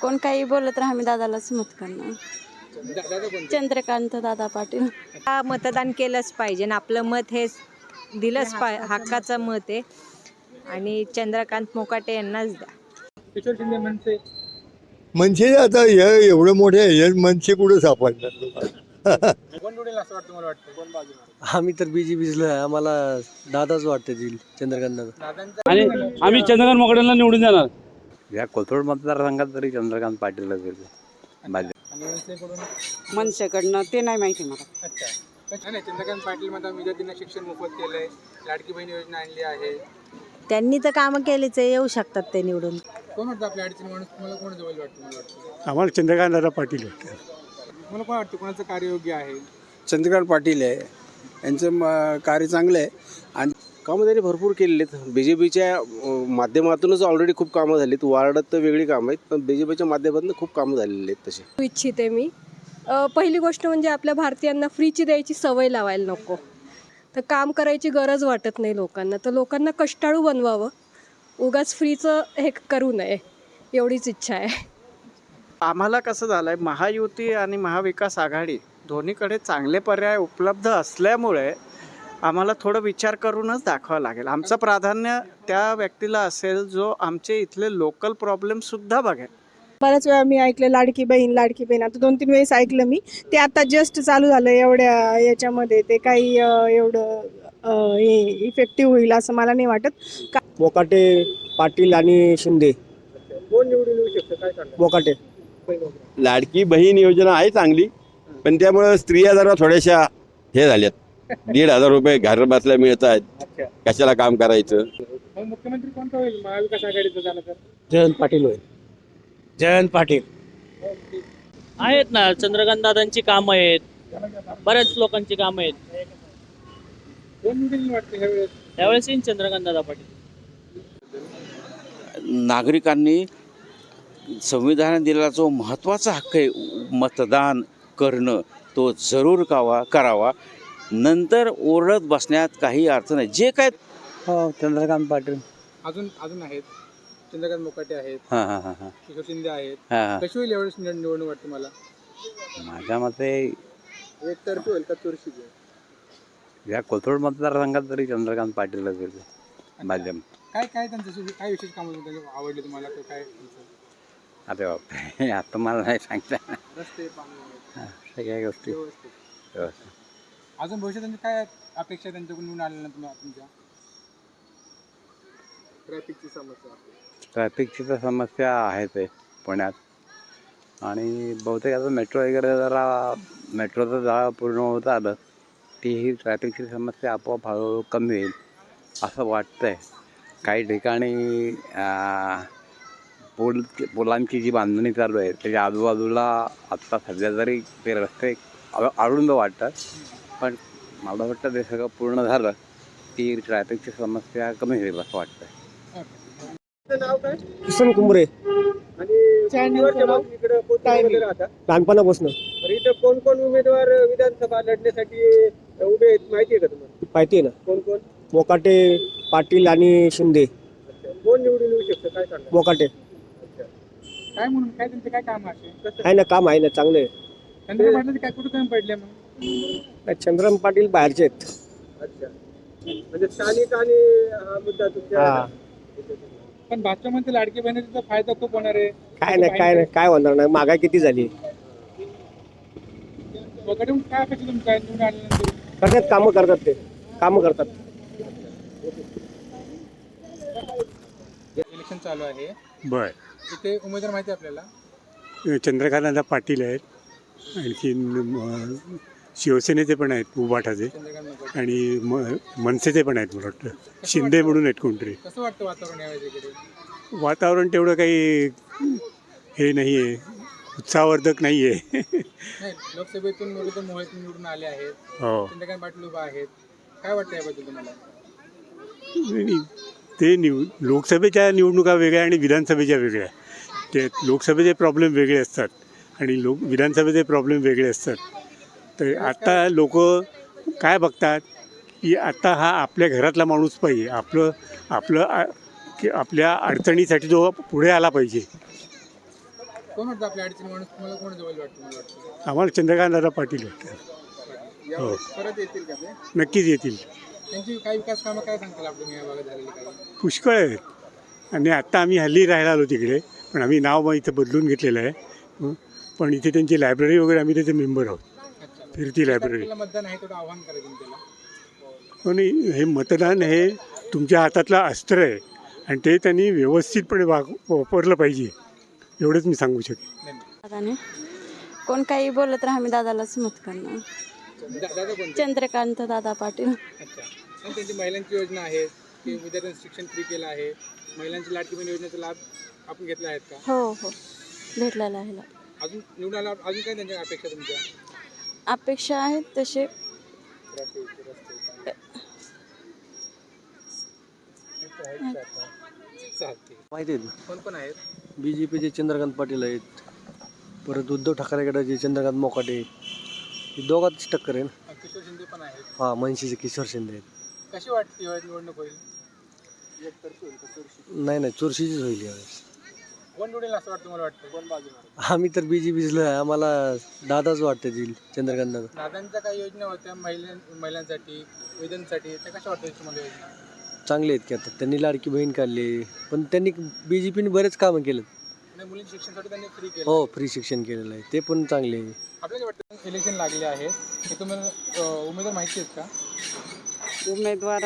कोण काही बोललं तर आम्ही दादालाच मत करणार. चंद्रकांत दादा पाटील. हा मतदान केलंच पाहिजे आणि आपलं मत हे दिलंच पाय हक्काचं मत. आहे. आणि चंद्रकांत मोकाटे यांनाच द्या. म्हणजे आता हे एवढं मोठे मनसे कुठं सापडणार? आम्ही तर बीजी बिजलो आहे आम्हाला दादाच वाटते चंद्रकांत आणि आम्ही चंद्रकांत मोकड्यांना निवडून देणार या कोथरूड मतदारसंघात तरी चंद्रकांत पाटीलच येते भाजप. आणि मनसेकडून? मनसेकडनं ते नाही माहिती मला. अच्छा. नाही, नाही चंद्रकांत पाटील म्हणतात विद्यार्थ्यांना शिक्षण मोफत केलंय लाडकी बहीण योजना आणली आहे. त्यांनी तर कामं केलीच आहे येऊ शकतात ते निवडून. कोण वाटतं आपल्या अडचणी? माणूस तुम्हाला कोण जवळ वाटतं मला वाटतं? आम्हाला चंद्रकांत दादा पाटील तुम्हाला कोण वाटतं कोणाचं कार्य योग्य आहे? चंद्रकांत पाटील आहे. यांचं म- कार्य चांगलं आहे. आणि कामं त्यांनी भरपूर केलेली आहेत. बी जे पीच्या माध्यमातूनच ऑलरेडी खूप कामं झालीत. वार्डात तर वेगळी कामं आहेत पण बी जे पीच्या माध्यमातून खूप कामं झालेली आहेत तसे इच्छिते मी. पहिली गोष्ट म्हणजे आपल्या भारतीयांना फ्रीची द्यायची सवय लावायला नको. तर काम करायची गरज वाटत नाही लोकांना. तर लोकांना कष्टाळू बनवावं. उगाच फ्रीचं हे करू नये. एवढीच इच्छा आहे. आम्हाला कसं झालं आहे महायुती आणि महाविकास आघाडी दोन्हीकडे चांगले पर्याय उपलब्ध असल्यामुळे आम्हाला थोडं विचार करूनच दाखवावं लागेल. आमचं प्राधान्य त्या व्यक्तीला असेल जो आमचे इथले लोकल प्रॉब्लेमसुद्धा बघेल. बऱ्याच वेळा मी ऐकलं लाडकी बहीण लाडकी बहीण. आता दोन तीन वेळेस ऐकलं मी. ते आता जस्ट चालू झालं एवढ्या याच्यामध्ये. ते काही एवढं हे इफेक्टिव्ह होईल असं मला नाही वाटत. मोकाटे पाटील आणि शिंदे. कोण निवडून येऊ शकतं? काय सांगा? मोकाटे. लाडकी बहीण योजना आहे चांगली पण त्यामुळं स्त्रिया जरा थोड्याशा हे झाल्यात. दीड हजार रुपये घर बसल्या मिळत आहेत अच्छा. कशाला काम करायचं? मग मुख्यमंत्री कोणता होईल? महाविकास आघाडीचं झालं तर? जयंत पाटील होईल. जयंत पाटील. आहेत ना चंद्रकांत दादांची कामं आहेत. बऱ्याच लोकांची कामं आहेत. कोण निवडून वाटतं ह्यावेळेस? त्यावेळेस येईन चंद्रकांत दादा पाटील. नागरिकांनी संविधान दिलेला जो महत्त्वाचा हक्क आहे मतदान करणं तो जरूर कावा करावा. नंतर ओरडत बसण्यात काही अर्थ नाही. जे काय हो चंद्रकांत पाटील. अजून अजून आहेत. चंद्रकांत मोकाटे आहेत. हां हां हां हां. किशोर शिंदे आहेत. हां हां. कशी होईल एवढेच निवडणूक वाटतं मला माझ्या मते एक तर्फी होईल का चुरशी या कोथरूड मतदारसंघात तरी चंद्रकांत पाटीलच येते भाजप काय काय त्यांचं काय विशेष काम आवडले तुम्हाला? काय काय त्यांचं? अरे बापरे. आता मला नाही सांगता रस्ते पाणी सगळ्या गोष्टी. व्यवस्थित. व्यवस्थित. अजून भविष्यात त्यांची काय अपेक्षा आहे त्यांच्याकडून निवडून तुम्हाला तुमच्या? ट्रॅफिकची समस्या ट्रॅफिकची तर समस्या आहेच आहे पुण्यात. आणि बहुतेक आता मेट्रो वगैरे जरा मेट्रोचं जरा पूर्ण होत आलं ती ही ट्रॅफिकची समस्या आपोआप हळूहळू कमी होईल असं वाटतंय. काही ठिकाणी पूल पुलांची जी बांधणी चालू आहे त्याच्या आजूबाजूला आत्ता सध्या जरी ते रस्ते अरुंद वाटतात. पण मला वाटतं ते सगळं पूर्ण झालं की ट्रॅफिकची समस्या कमी होईल असं वाटतंय. नाव काय? किसन कुंबरे. आणि लहानपणापासून. तर इथं कोण कोण उमेदवार विधानसभा लढण्यासाठी उभे आहेत माहिती आहे का तुम्हाला? पाहिजे ना. कोण कोण? मोकाटे पाटील आणि शिंदे. कोण निवडून येऊ शकतं? काय सांगा मोकाटे. काय म्हणून? काय त्यांचे काय काम असे कसं आहे ना काम आहे ना चांगलं आहे. पाटलाचे काय कुठं कमी पडले मग? चंद्रकांत पाटील बाहेरचे आहेत. अच्छा. म्हणजे स्थानिक आणि हा मुद्दा तुमच्या पण भाजपमध्ये लाडकी बहिणीचा फायदा खूप होणार आहे. काय नाही काय नाही काय होणार नाही. महागाई किती झाली? वगैरे काय अपेक्षा तुमच्या निवडून आल्यानंतर? करतात कामं करतात ते. कामं करतात. इलेक्शन चालू आहे. बर. इथे उमेदवार माहिती आहे आपल्याला? चंद्रकांत दादा पाटील आहेत. आणखी शिवसेनेचे पण आहेत उबाठाचे. मोकाटे. आणि म मनसेचे पण आहेत मला वाटतं. शिंदे म्हणून आहेत कोणतरी. कसं वाटतं वातावरण यावेळेस इकडे? वातावरण तेवढं काही हे नाही आहे उत्साहवर्धक नाही आहे नाही लोकसभेतून मुरलीधर निवडून आले आहेत. हो. चंद्रकांत पाटील उभा आहेत. काय वाटतं याबद्दल तुम्हाला? आणि ते निव लोकसभेच्या निवडणुका वेगळ्या आणि विधानसभेच्या वेगळ्या. ते लोकसभेचे प्रॉब्लेम वेगळे असतात. आणि लोक विधानसभेचे प्रॉब्लेम वेगळे असतात. तर आता लोक काय बघतात की आता हा आपल्या घरातला माणूस पाहिजे. आपलं आपलं की आपल्या अडचणीसाठी जो पुढे आला पाहिजे. कोण वाटतं आपल्या अडचणी माणूस? तुम्हाला कोण जवळ वाटतं? मला वाटतं आम्हाला चंद्रकांतदादा पाटील वाटतात यावेळेस परत येतील का ते? नक्कीच येतील. त्यांची काही विकास कामं काय सांगताल आपण या भागात झालेली काही? पुष्कळ आहेत. आणि आत्ता आम्ही हल्ली राहायला आलो तिकडे पण आम्ही नाव मग इथं बदलून घेतलेलं आहे. हं. पण इथे त्यांची लायब्ररी वगैरे आम्ही त्याचे मेंबर आहोत. फिरती लायब्ररी मतदान आहे आव्हान पण हे मतदान हे तुमच्या हातातलं अस्त्र आहे आणि ते त्यांनी व्यवस्थितपणे वाग वापरलं पाहिजे. एवढंच मी सांगू शकेन. दादाने. कोण काही बोलत तर आम्ही दादालाच मत करणार. दा- दादा कोणते? चंद्रकांत दादा पाटील. अच्छा. आणि त्यांची महिलांची योजना आहे की विद्यार्थ्यांचं शिक्षण फ्री केलं आहे. महिलांची लाटकी बहीण योजनेचा लाभ आपण घेतला आहेत का? हो हो. भेटलेला आहे अजून निवडून आला अजून काय त्यांच्या अपेक्षा तुमच्या? अपेक्षा आहेत तसे. माहिती आहेत ना? कोण कोण आहेत? बी जे पीचे चंद्रकांत पाटील आहेत. परत उद्धव ठाकरे गटाचे चंद्रकांत मोकाटे हे दोघांच टक्कर आहे ना? किशोर शिंदे पण आहेत. हां मनशीचे किशोर शिंदे आहेत. कशी वाटते निवडणूक होईल? नाही नाही चुरशीचीच होईल यावेळेस. कोण निवडेल असं वाटतं मला वाटतं? कोण बाजू आम्ही तर बी जे पीचलो आहे आम्हाला दादाच वाटते येईल चंद्रकांत दादा दादांच्या काही योजना होत्या महिला महिलांसाठी विधांसाठी त्या कशा वाटतात तुम्हाला योजना? चांगले आहेत की आता. त्यांनी लाडकी बहीण काढली. पण त्यांनी बी जे पीने बरेच कामं केलं आणि मुलींच्या शिक्षणासाठी त्यांनी फ्री केलं. हो फ्री शिक्षण केलेलं आहे. ते पण चांगले आहे. आपल्याला वाटतं? इलेक्शन लागले आहे. हे तुम्हाला अं, उमेदवार माहिती आहेत का? उमेदवार.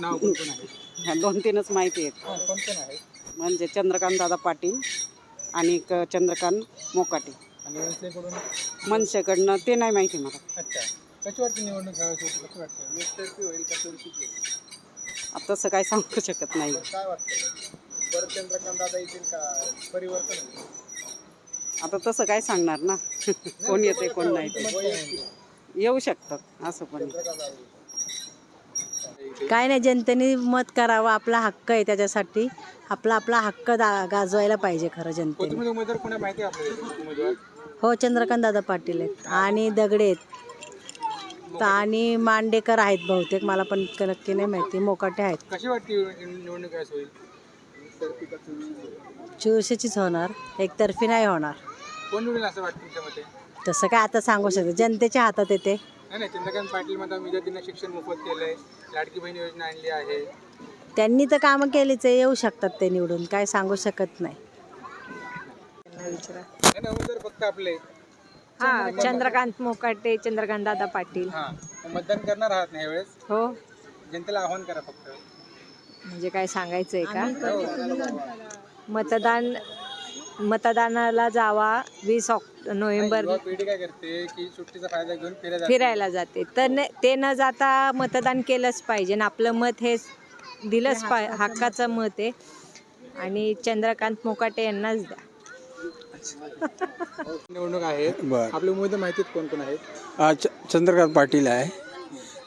नाव कोण कोण आहे? दोन तीनच माहिती आहेत. कोण कोण आहे? म्हणजे चंद्रकांत दादा पाटील आणि क- चंद्रकांत मोकाटे. आणि मनसेकडून? मनसेकडनं ते नाही माहिती मला. अच्छा. कशी वाटते निवडणूक ह्यावेळेस होती? कसं वाटतं एकतर्फी होईल का चुरशीची होईल? आता तसं काय सांगू शकत नाही. काय वाटतं बरं चंद्रकांत दादा येतील का? परिवर्तन होईल? आता तसं काय सांगणार ना? कोण येते कोण नाही. ते येऊ शकतात असं पण काय नाही जनतेने मत करावं आपला हक्क आहे त्याच्यासाठी. आपला आपला हक्क दा गाजवायला पाहिजे खरं जनतेने. कोथिंबीर उमेदवार कोणा माहिती आहे आपल्याला? उमेदवार. हो चंद्रकांत दादा पाटील आहेत आणि दगडे आहेत. त- आणि मांडेकर आहेत बहुतेक मला पण क- नक्की नाही माहिती. मोकाटे आहेत. कशी वाटते निवडणूक काय होईल? एकतर्फी का चुरशीची? चुरशीचीच होणार. एकतर्फी नाही होणार. कोण निवडेल असं वाटतं तुमच्या मते? तसं काय आता सांगू शकतो जनतेच्या हातात येते. नाही नाही चंद्रकांत पाटील म्हणतात विद्यार्थ्यांना शिक्षण मोफत केलंय. लाडकी बहीण योजना आणली आहे. त्यांनी तर कामं केलीच आहे येऊ शकतात ते निवडून काय सांगू शकत नाही. उमेदवार फक्त आपले. हा चंद्रकांत मोकाटे चंद्रकांत दादा पाटील. हा मतदान करणार आहात ना यावेळेस हो. जनतेला आव्हान करा फक्त. म्हणजे काय सांगायचंय का? मतदान मतदानाला जावा वीस ऑक्ट नोव्हेंबर युवा पिढी काय करते की सुट्टीचा फायदा घेऊन फिरायला जाते. फिरायला जाते. तर न- ते न जाता मतदान केलंच पाहिजे. आणि आपलं मत हे दिलंच पाय हक्काचं मत आहे. आणि चंद्रकांत मोकाटे यांनाच द्या. निवडणूक आहे बर. आपले उमेदवार माहिती आहेत कोण कोण आहेत? हा, च चंद्रकांत पाटील आहे.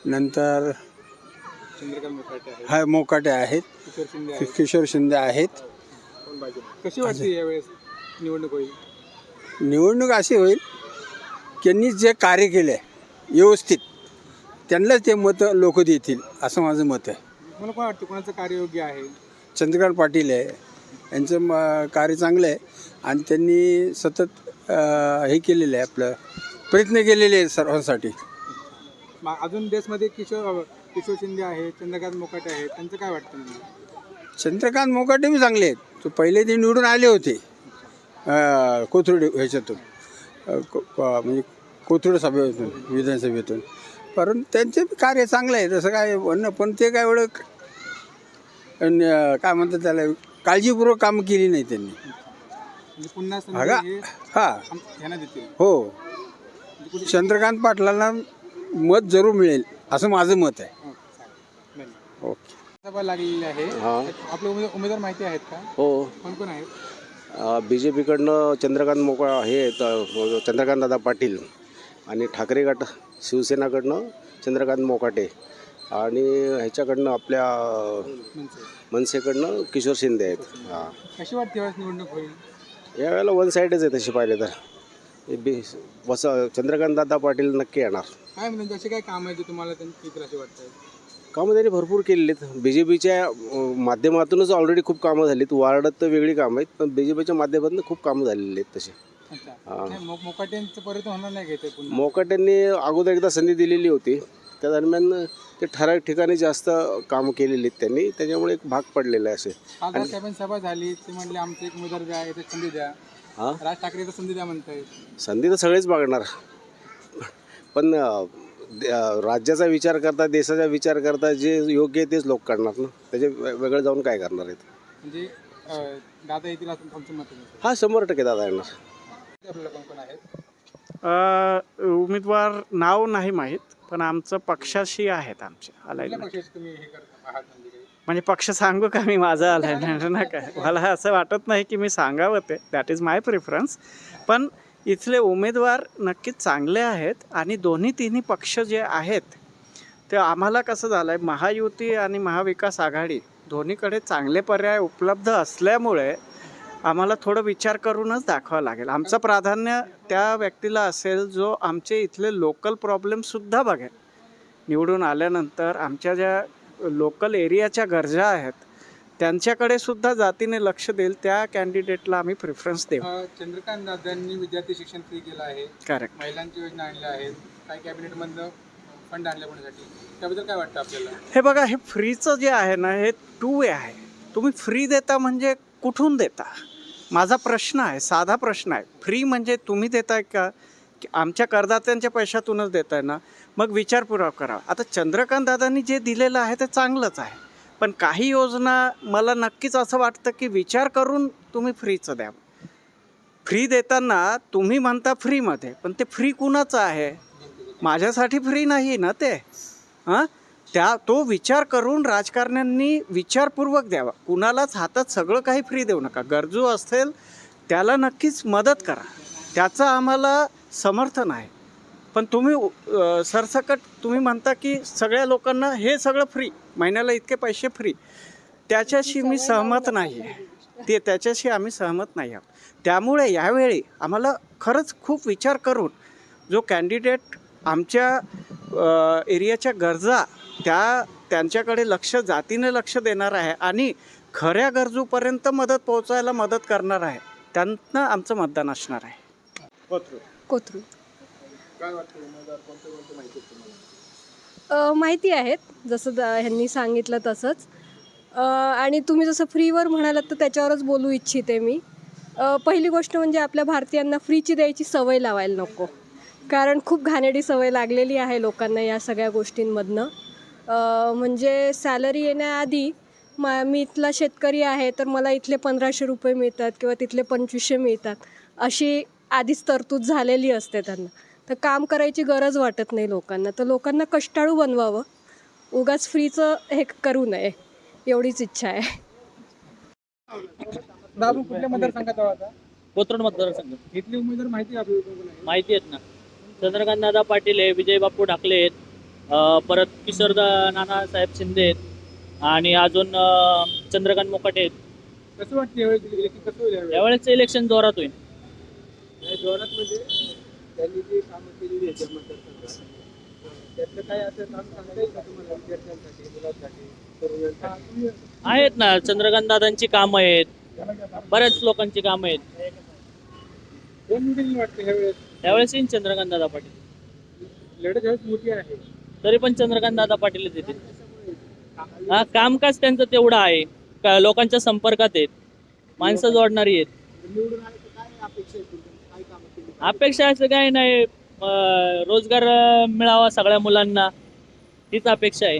नंतर चंद्रकांत मुखाटे आहेत. हा मोकाटे आहेत. किशोर शिंदे कि- आहेत. किशोर शिंदे आहेत. कोण बाजू कशी वाटते यावेळेस निवडणूक होईल? निवडणूक अशी होईल त्यांनी जे कार्य केले व्यवस्थित त्यांनाच ते मतं लोक देतील असं माझं मत आहे. मला काय वाटतं कोणाचं कार्य योग्य आहे? चंद्रकांत पाटील आहे. यांचं म कार्य चांगलं आहे. आणि त्यांनी सतत अं, हे केलेलं आहे आपलं प्रयत्न केलेले आहेत सर्वांसाठी. मा- अजून देशमध्ये किशोर किशोर शिंदे आहेत चंद्रकांत मोकाटे आहेत. त्यांचं काय वाटतं म्हणजे चंद्रकांत मोकाटे बी चांगले आहेत. तो पहिले ते निवडून आले होते अं, कोथरूड ह्याच्यातून. अं, को- को- म्हणजे कोथरूड सभेतून विधानसभेतून. परंतु त्यांचे कार्य चांगलं आहे तसं काय म्हणणं पण ते काय एवढं काय म्हणतात त्याला काळजीपूर्वक कामं केली नाही त्यांनी. म्हणजे पुन्हा हे हा. हो. चंद्रकांत पाटलांना मत जरूर मिळेल असं माझं मत आहे. हो. ओके. सभा लागलेली आहे. आपले उमेदवार उमेदवार माहिती आहेत का? हो. कोण कोण आहेत? बी जे पीकडनं चंद्रकांत मोकळा हे चंद्रकांत दादा पाटील. आणि ठाकरे गट शिवसेनाकडनं चंद्रकांत मोकाटे आणि ह्याच्याकडनं आपल्या मनसेकडनं किशोर शिंदे आहेत. हां. कशी वाटते यावेळेस निवडणूक होईल? यावेळेला वन साईडच आहे तशी पाहिले तर. बी वस चंद्रकांत दादा पाटील नक्की येणार. काय म्हणजे असे काय काम आहे तुम्हाला त्यांची असे वाटतात कामं त्यांनी भरपूर केलेली आहेत बी जे पीच्या माध्यमातूनच ऑलरेडी खूप कामं झालीत. वार्डात तर वेगळी कामं आहेत पण बी जे पीच्या माध्यमातून खूप कामं झालेली आहेत तसे हा. होणार नाही घेते मोकाट्यांनी अगोदर एकदा संधी दिलेली होती. त्या दरम्यान ते ठराविक ठिकाणी जास्त कामं केलेली आहेत त्यांनी. त्याच्यामुळे एक भाग पडलेला आहे असे. साहेबांची सभा झाली ते म्हणले आमचं एक उमेदवार द्या इथे संधी द्या. हां? राज ठाकरेचा संधी द्या म्हणताय. संधी तर सगळेच मागणार. पण अं, दे- अं, राज्याचा विचार करता देशाचा विचार करता जे योग्य आहे तेच लोक करणार ना. त्याचे वे- वेगळं जाऊन काय करणार आहेत? म्हणजे अं, दादा येतील असं तुमचं मत आहे हा शंभर टक्के दादा येणार. आपल्याला कोण कोण आहेत? अ, उमेदवार नाव नाही माहीत पण आमचं पक्षाशी आहेत आमच्या कुठल्या अलाइनमेंट पक्षाचे तुम्ही हे करता? आहात म्हणजे काही म्हणजे पक्ष सांगू का मी माझा अलाइनमेंट ना काय मला असं वाटत नाही की मी सांगावं ते. दॅट इज माय प्रिफरन्स पण इथले उमेदवार नक्कीच चांगले आहेत आणि दोन्ही तिन्ही पक्ष जे आहेत ते आम्हाला कसं झालं आहे महायुती आणि महाविकास आघाडी दोन्हीकडे चांगले पर्याय उपलब्ध असल्यामुळे आम्हाला थोडं विचार करूनच दाखवावं लागेल. आमचं प्राधान्य त्या व्यक्तीला असेल जो आमचे इथले लोकल प्रॉब्लेमसुद्धा बघेल. निवडून आल्यानंतर आमच्या ज्या लोकल एरियाच्या गरजा आहेत त्यांच्याकडे सुद्धा जातीने लक्ष देईल त्या कॅन्डिडेटला आम्ही प्रिफरन्स देऊ. चंद्रकांत दादांनी विद्यार्थी शिक्षण फ्री केलं आहे. करेक्ट महिलांची योजना आणल्या आहेत. काही कॅबिनेटमधनं फंड आणले कोणासाठी? त्याबद्दल काय वाटतं आपल्याला? हे बघा हे फ्रीचं जे आहे ना हे टू वे आहे. तुम्ही फ्री देता म्हणजे कुठून देता? माझा प्रश्न आहे साधा प्रश्न आहे. फ्री म्हणजे तुम्ही देताय का? की आमच्या करदात्यांच्या पैशातूनच देताय ना? मग विचारपूर्वक करा. आता चंद्रकांत दादांनी जे दिलेलं आहे ते चांगलंच आहे. पण काही योजना मला नक्कीच असं वाटतं की विचार करून तुम्ही फ्रीचं द्या. फ्री देताना तुम्ही म्हणता फ्रीमध्ये पण ते फ्री कुणाचं आहे? माझ्यासाठी फ्री नाही ना ते? हां? त्या तो विचार करून राजकारण्यांनी विचारपूर्वक द्यावा. कुणालाच हातात सगळं काही फ्री देऊ नका. गरजू असेल त्याला नक्कीच मदत करा. त्याचं आम्हाला समर्थन आहे. पण तुम्ही सरसकट तुम्ही म्हणता की सगळ्या लोकांना हे सगळं फ्री महिन्याला इतके पैसे फ्री त्याच्याशी मी सहमत नाही आहे. ते त्याच्याशी आम्ही सहमत नाही आहोत. त्यामुळे यावेळी आम्हाला खरंच खूप विचार करून जो कॅन्डिडेट आमच्या एरियाच्या गरजा त्या त्यांच्याकडे लक्ष जातीने लक्ष देणार आहे आणि खऱ्या गरजूपर्यंत मदत पोहोचायला मदत करणार आहे. त्यांना आमचं मतदान असणार आहे. कोणते माहिती आहेत तुम्हाला? अ, माहिती आहेत जसं द- ह्यांनी सांगितलं तसंच. अ, आणि तुम्ही जसं फ्रीवर म्हणालात तर त्याच्यावरच बोलू इच्छिते मी. अ, पहिली गोष्ट म्हणजे आपल्या भारतीयांना फ्रीची द्यायची सवय लावायला नको. कारण खूप घाणेरडी सवय लागलेली आहे लोकांना या सगळ्या गोष्टींमधनं. म्हणजे सॅलरी येण्याआधी मा मी इथला शेतकरी आहे तर मला इथले पंधराशे रुपये मिळतात किंवा तिथले पंचवीसशे मिळतात. अशी आधीच तरतूद झालेली असते त्यांना. तर काम करायची गरज वाटत नाही लोकांना. तर लोकांना कष्टाळू बनवावं. उगाच फ्रीचं हे करू नये. एवढीच इच्छा आहे. कुठल्या मतदारसंघात कोथरूड मतदारसंघ. इथले उमेदवार माहिती आहे आपल्याला? कोण कोण आहे माहिती आहेत ना. चंद्रकांत दादा पाटील आहे विजय बापू ढाकले आहेत. परत किशोरदा नानासाहेब शिंदे आहेत आणि अजून चंद्रकांत मोकाटे आहेत. कसं वाटतं यावेळेस इलेक्शन कसं होईल यावेळेस? इलेक्शन जोरात होईल. जोरात म्हणजे त्यांनी जी कामं केलेली आहेत त्यातलं काय असं काम सांगता येईल का तुम्हाला विद्यार्थ्यांसाठी मुलांसाठी तरुणांसाठी? आहेत ना चंद्रकांत दादांची कामं आहेत. बऱ्याच लोकांची कामं आहेत. कोण निवडून वाटतं ह्यावेळेस? त्यावेळेस येईन चंद्रकांत दादा पाटील. लढत ह्यावेळेस मोठी आहे. तरी पण चंद्रकांत दादा पाटीलच येतील. हा कामकाज त्यांचं तेवढं आहे. का लोकांच्या संपर्कात आहेत. माणसं जोडणारी आहेत. काय अपेक्षा काय असं काही नाही. रोजगार मिळावा सगळ्या मुलांना. हीच अपेक्षा आहे.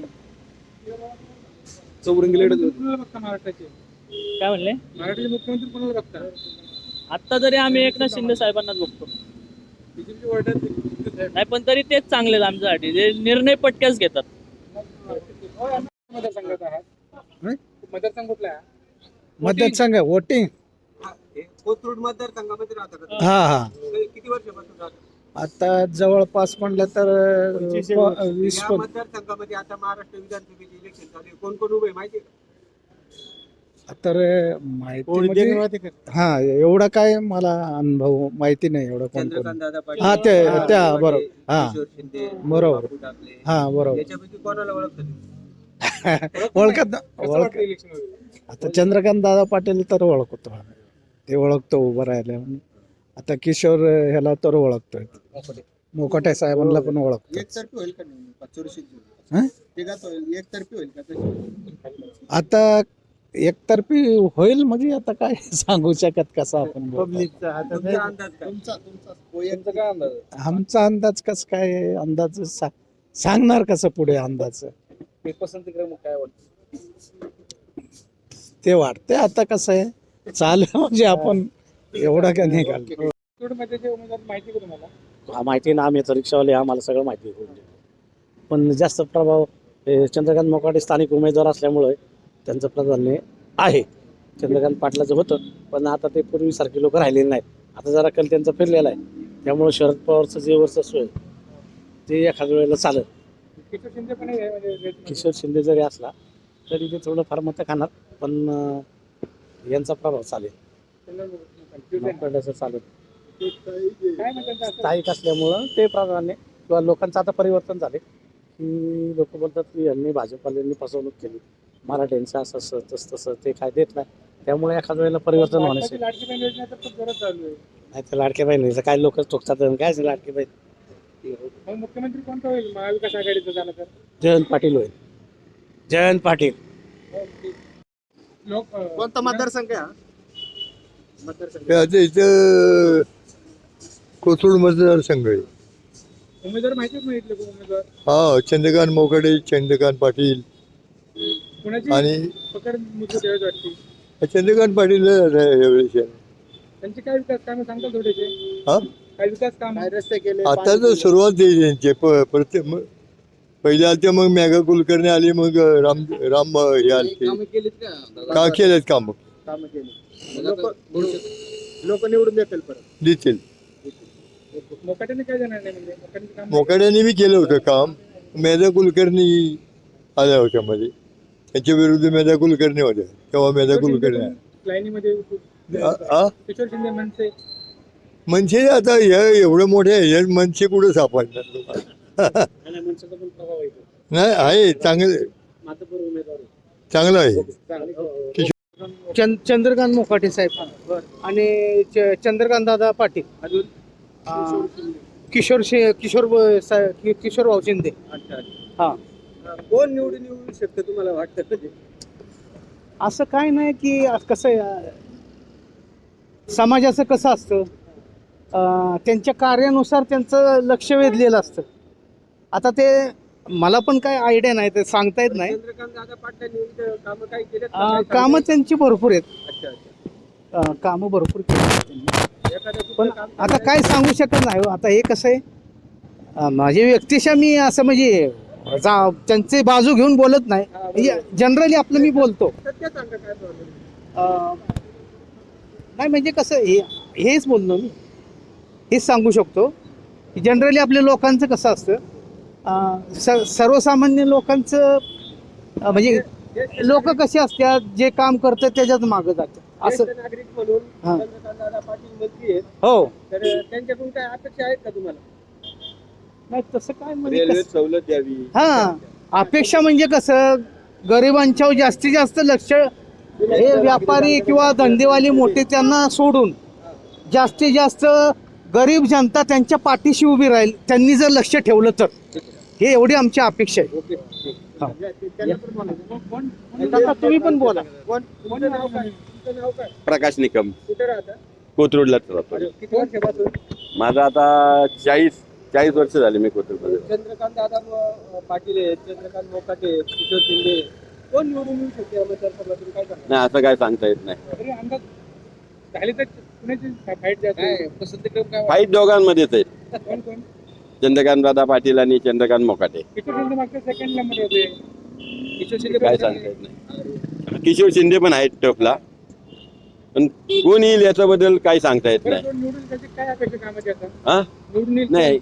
काय म्हणले? मुख्यमंत्री कोणाला बघता? आता तरी आम्ही एकनाथ शिंदे साहेबांनाच बघतो. बीजेपी नाही पण तरी तेच चांगले आमच्यासाठी. जे निर्णय पटक्याच घेतात. मतदारसंघात आहात. मतदारसंघ कुठला आहे मतदारसंघ वोटिंग. कोथरूड मतदारसंघामध्ये राहतात हा हा. किती वर्षापासून राहतात आता जवळपास म्हणलं तर प- वीस या मतदारसंघामध्ये आता महाराष्ट्र विधानसभेचे इलेक्शन आहे. कोण कोण उभे आहे माहिती आहे का? तर माहिती म्हणजे हा एवढा काय मला अनुभव माहिती नाही एवढा कोण कोण. दादा पाटील हा ते त्या बरोबर. हा. किशोर शिंदे बरोबर. बापू हा बरोबर. याच्यापैकी कोणाला ओळखतात ओळखत कसं ओळख आता चंद्रकांत दादा पाटील तर ओळखतो आम्ही. ते ओळखतो उभं राहिले आता किशोर ह्याला तर ओळखतोय. मोकाटे साहेबांना पण ओळखतो एकतर्फी होईल का नाही? हं? एकतर्फी होईल का? आता एकतर्फी होईल म्हणजे आता काय सांगू शकत कसं आपण बोलतो. तुमचा अंदाज काय तुमचा तुमचा तुमचा काय अंदाज आहे? आमचा अंदाज कसं काय? अंदाज सा- सांगणार कसं पुढे अंदाज ते पसंती क्रमांक काय वाटतं ते वाटते आता कसं आहे चालू म्हणजे आपण एवढा का नाही घाल मध्ये जे उमेदवार माहिती का तुम्हाला हा माहिती ना आम्ही आता रिक्षावाले आम्हाला सगळं माहिती आहे. पण जास्त प्रभाव हे चंद्रकांत मोकाटे स्थानिक उमेदवार असल्यामुळे त्यांचं प्राधान्य आहे. चंद्रकांत पाटलाचं होतं पण आता ते पूर्वीसारखे लोक राहिलेले नाहीत. आता जरा कल त्यांचा फिरलेला आहे. त्यामुळे शरद पवारचं जे वर्चस्व आहे ते एखाद्या वेळेला चालत किशोर शिंदे पण आहे म्हणजे किशोर शिंदे जरी असला तरी ते थोडंफार मतं खाणार पण यांचा प्रभाव चालेल. चालेल? स्थायिक असल्यामुळं ते प्राधान्य किंवा लोकांचं आता परिवर्तन झाले की लोक बोलतात की यांनी भाजपाल्यांनी फसवणूक केली. मराठ्यांचं असं असं तसं तसं ते काय देत नाही. त्यामुळे एखाद्या वेळेला परिवर्तन होण्याचे लाडकी बहीण योजना तर खूप जोरात चालू आहे. नाही तर लाडके बहिणीचं काय लोक चुकतात आणि काय असेल लाडके बहीण? मग मुख्यमंत्री कोणता होईल? महाविकास आघाडीचं झालं तर? जयंत पाटील होईल. जयंत पाटील. लोक अं, कोणता मतदारसंघ आहे हा? मतदारसंघ. आता इथं कोथरूड मतदारसंघ आहे. उमेदवार माहिती उमेदवार? हा चंद्रकांत मोकाडे चंद्रकांत पाटील. आणि चंद्रकांत पाटील यावेळेस आहे. त्यांचे काय विकास कामं सांगता थोडेसे? हा? काय विकास काम? रस्ते केले? आता तर सुरुवात त्यांची. प्रत्येक म- पहिले आलते मग मेघा कुलकर्णी आली मग राम राम हे केलीत का? का? केलेत काम? कामं केली. लोक निवडून देतील परत. देतील. मोकाट्याने काय देणार नाही म्हणजे? मोकाट्याने बी केलं होतं काम. मेधा कुलकर्णी आल्या होत्या मध्ये. त्यांच्या विरुद्ध मेधा कुलकर्णी होत्या. तेव्हा मेधा कुलकर्णी म्हणजे आता हे एवढं मोठे हे मनसे कुठं सापडणार? लोकांना? मनसेचा पण प्रभाव आहे नाही आहे चांगलं. चांगलं आहे. चंद चंद्रकांत मोकाटे साहेब. आणि च- चंद्रकांत दादा पाटील. किशोर किशोर किशोर भाऊ शिंदे. अच्छा. हा. कोण निवडून येऊ शकतं तुम्हाला वाटतं कधी? असं काय नाही की कसं आहे, समाजाचं कसं असतं त्यांच्या कार्यानुसार त्यांचं लक्ष वेधलेलं असतं. आता ते मला पण काय आयडिया नाही ते सांगता येत नाही. कामं त्यांची भरपूर आहेत. कामं भरपूर केली पण आता काय सांगू शकत नाही हो. आता हे कसं आहे माझी व्यक्तिशा मी असं म्हणजे जा त्यांचे बाजू घेऊन बोलत नाही. जनरली आपलं मी बोलतो. सत्य सांगा काय प्रॉब्लेम अं, नाही म्हणजे कसं हे हेच बोललो मी. हेच सांगू शकतो. की जनरली आपल्या लोकांचं कसं असतं अं, स सर्वसामान्य लोकांचं अं, म्हणजे लोक कसे असतात जे काम करतात त्याच्यात मागं जातात. असं. ज्येष्ठ नागरिक म्हणून हा. चंद्रकांत दादा पाटील मंत्री आहेत. हो. तर त्यांच्याकडून काय अपेक्षा आहेत का तुम्हाला? नाही तसं काय म्हणजे कसं- सवलत द्यावी. हा अपेक्षा म्हणजे कसं? गरिबांच्यावर जास्तीत जास्त लक्ष हे व्यापारी किंवा धंदेवाले मोठे त्यांना सोडून जास्तीत जास्त गरीब जनता त्यांच्या पाठीशी उभी राहील त्यांनी जर लक्ष ठेवलं तर. हे एवढी आमची अपेक्षा आहे. ओके हा. त्यांना पण बोलायचं. कोण- कोण- कोण- आता तुम्ही पण बोला. कोण? तुमचं नाव काय? तुमचं नाव काय? प्रकाश निकम. कुठे राहता? कोथरूडलाच राहतो. किती वर्षापासून? माझं आता चाळीस. चाळीस वर्ष झाले मी कोथरूडमध्ये चंद्रकांत दादा म- पाटील आहेत चंद्रकांत मोकाटे आहेत, किशोर शिंदे कोण निवडून येऊ शकते या मतदारसंघातून? काय नाही असं काय सांगता येत नाही. तरी अंदाज झाली तर कुणाची फाईट जास्त काय दोघांमध्येच आहे. वाटतं? कोण कोण? चंद्रकांत दादा पाटील आणि चंद्रकांत मोकाटे. किशोर शिंदे मागच्या सेकंड नंबर होते. किशोर शिंदे काय सांगता येत नाही. किशोर शिंदे पण आहेत टफला पण कोण येईल याच्याबद्दल काही सांगता येत बरं, नाही. कोण निवडून त्याची काय अपेक्षा कामाची आता? हा? निवडून येईल नाही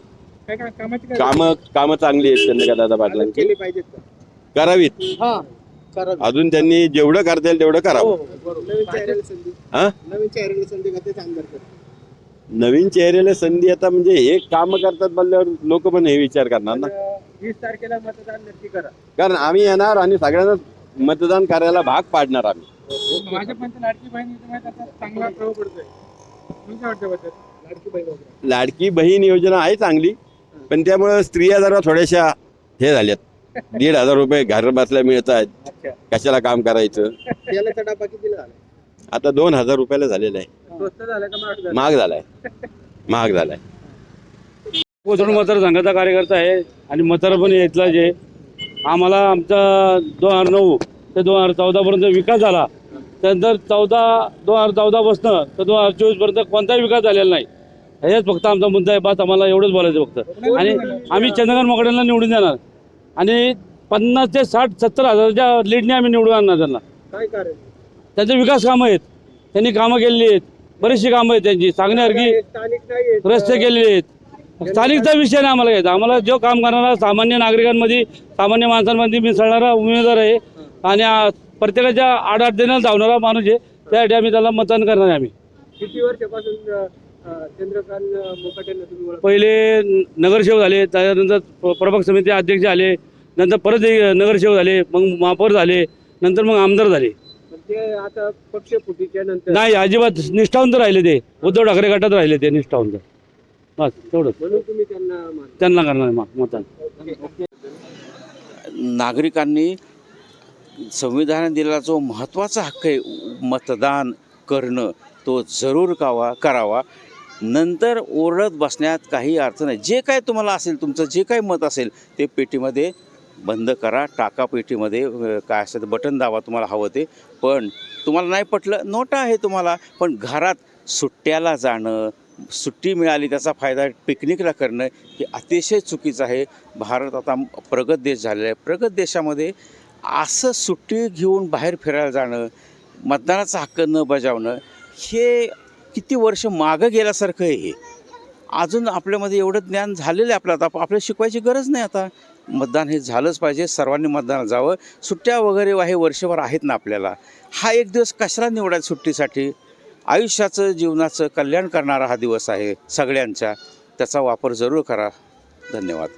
कामं कामं चांगली आहेत चंद्रकांत दादा अजून पाटलांची केली पाहिजेत का? करावीत. हा करा अजून त्यांनी जेवढं करता येईल तेवढं हो करावं नवीन चेहऱ्याला संधी. हा? नवीन चेहऱ्याला संधी का तेच आमदार करतात. नवीन चेहऱ्याला संधी आता म्हणजे हे काम करतात बोलल्यावर लोक पण हे विचार करणार ना. वीस तारखेला मतदान नक्की करा. कारण आम्ही येणार आणि सगळ्यांना मतदान करायला भाग पाडणार आम्ही. भाजपमध्ये लाडकी बहीण योजना त्याचा चांगला प्रभाव पडतोय. तुमच्या वाटतं लाडकी बहीण वगैरे लाडकी बहीण योजना आहे चांगली. पण त्यामुळे स्त्रिया जरा थोड्याशा हे झाल्यात. दीड हजार रुपये घर बसल्या मिळत आहेत अच्छा. कशाला काम करायचं? तेलाचा डबा कितीला झाला? आता दोन हजार रुपयाला झालेलं आहे. स्वस्त झाला का महाग झाला? महाग झालाय. महाग झालाय. कोथरूड मतदारसंघाचा कार्यकर्ता आहे आणि मतदार पण इथला जे आम्हाला आमचा दोन हजार नऊ ते दोन हजार चौदापर्यंत विकास झाला. त्यानंतर चौदा दोन हजार चौदापासून तर दोन हजार चोवीसपर्यंत कोणताही विकास झालेला नाही. हेच फक्त आमचा मुद्दा आहे बात आम्हाला एवढंच बोलायचं फक्त. आणि आम्ही चंद्रकांत मोकड्यांना निवडून देणार. आणि पन्नास ते साठ सत्तर हजाराच्या लीडने आम्ही निवडून आणणार त्यांना. काय कारण? त्यांचे विकास कामं आहेत. त्यांनी कामं केलेली आहेत. बरीचशी कामं आहेत त्यांची. सांगण्यासारखी. रस्ते केलेले आहेत. स्थानिकचा विषय नाही आम्हाला घ्यायचा. आम्हाला जो काम करणारा सामान्य नागरिकांमध्ये सामान्य माणसांमध्ये मिसळणारा उमेदवार आहे. आणि प्रत्येकाच्या आडाआड देण्याला धावणारा माणूस आहे. त्यासाठी आम्ही त्याला मतदान करणार आहे आम्ही. किती वर्षापासून चंद्रकांत मोकाटेंना तुम्ही ओळखता? पहिले नगरसेवक झाले त्याच्यानंतर प- प्रभाग समिती अध्यक्ष झाले नंतर परत एक नगरसेवक झाले मग महापौर झाले नंतर मग आमदार झाले. पण ते आता पक्ष फुटीच्या नंतर? नाही अजिबात निष्ठावंत राहिले ते. उद्धव ठाकरे गटात राहिले ते निष्ठावंत. बस तेवढंच. म्हणून तुम्ही त्यांना मानता. त्यांना करणार मा- मतदान. नागरिकांनी संविधानाने दिलेला जो महत्त्वाचा हक्क आहे मतदान करणं तो जरूर कावा करावा. नंतर ओरडत बसण्यात काही अर्थ नाही. जे काय तुम्हाला असेल तुमचं जे काही मत असेल ते पेटीमध्ये बंद करा. टाका पेटीमध्ये काय असेल बटन दाबा तुम्हाला हवं ते. पण तुम्हाला नाही पटलं नोटा आहे तुम्हाला. पण घरात सुट्ट्याला जाणं सुट्टी मिळाली त्याचा फायदा पिकनिकला करणं हे अतिशय चुकीचं आहे. भारत आता प्रगत देश झालेला आहे. प्रगत देशामध्ये असं सुट्टी घेऊन बाहेर फिरायला जाणं मतदानाचा हक्क न बजावणं हे किती वर्ष मागं गेल्यासारखं आहे हे. अजून आपल्यामध्ये एवढं ज्ञान झालेलं आहे आपलं आता. आपल्याला शिकवायची गरज नाही आता. मतदान हे झालंच पाहिजे. सर्वांनी मतदानाला जावं. सुट्ट्या वगैरे हे वर्षभर आहेत ना आपल्याला. हा एक दिवस कशाला निवडायचा सुट्टीसाठी. आयुष्याचं जीवनाचं कल्याण करणारा हा दिवस आहे सगळ्यांच्या त्याचा वापर जरूर करा. धन्यवाद.